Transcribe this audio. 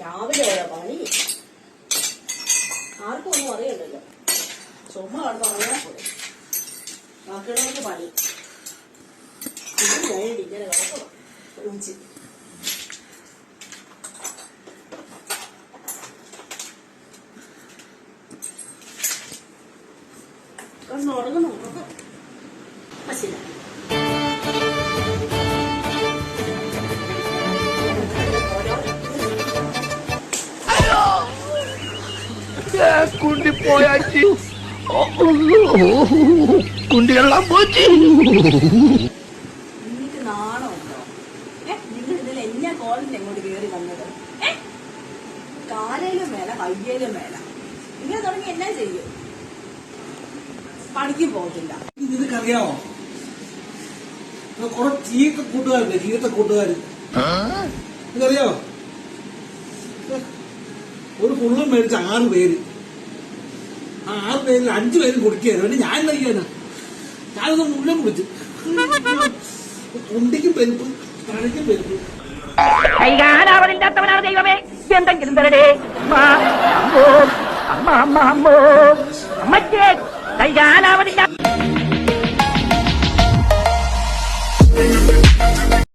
രാവിലെ ഓരോ പണി. ആർക്കും ഒന്നും അറിയണ്ടല്ലോ. ചുമ്മാ കടന്ന് പറയാൻ പോലെ ബാക്കിയുള്ളവർക്ക് പണി. ഇതും വേണ്ടി ഇങ്ങനെ കിടക്കണം ഉച്ച കിടന്ന് കുണ്ടി പോയാച്ചി കുണ്ടിയെല്ലാം പോച്ചി. നിങ്ങൾക്ക് ഏ നിങ്ങൾ ഇതിൽ എന്നെ കോളിന്റെ എങ്ങോട്ട് കയറി വന്നത്? കാലയിലും വേല കയ്യിലും വേല ഇങ്ങനെ തുടങ്ങി എന്നാ ചെയ്യും? പണിക്കും പോകത്തില്ല. നിനക്കറിയാമോ കുറെ ചീത്ത കൂട്ടുകാരുണ്ട് ചീത്ത കൂട്ടുകാർ നിനക്കറിയാമോ ഒരു ഫുള്ളും മേടിച്ച ആറ് പേര്. ആ ആറ് പേരിൽ അഞ്ചു പേരും കുടിക്കുകയായിരുന്നു. പിന്നെ ഞാൻ കഴിക്കാനാ ഞാനത് മുഴുവൻ കുടിച്ചു. കുണ്ടിക്കും പെരുപ്പ് തലയ്ക്കും പെരുപ്പ്. ദൈവമേ. എന്തെങ്കിലും തരടേ. അമ്മ അമ്മോ അമ്മ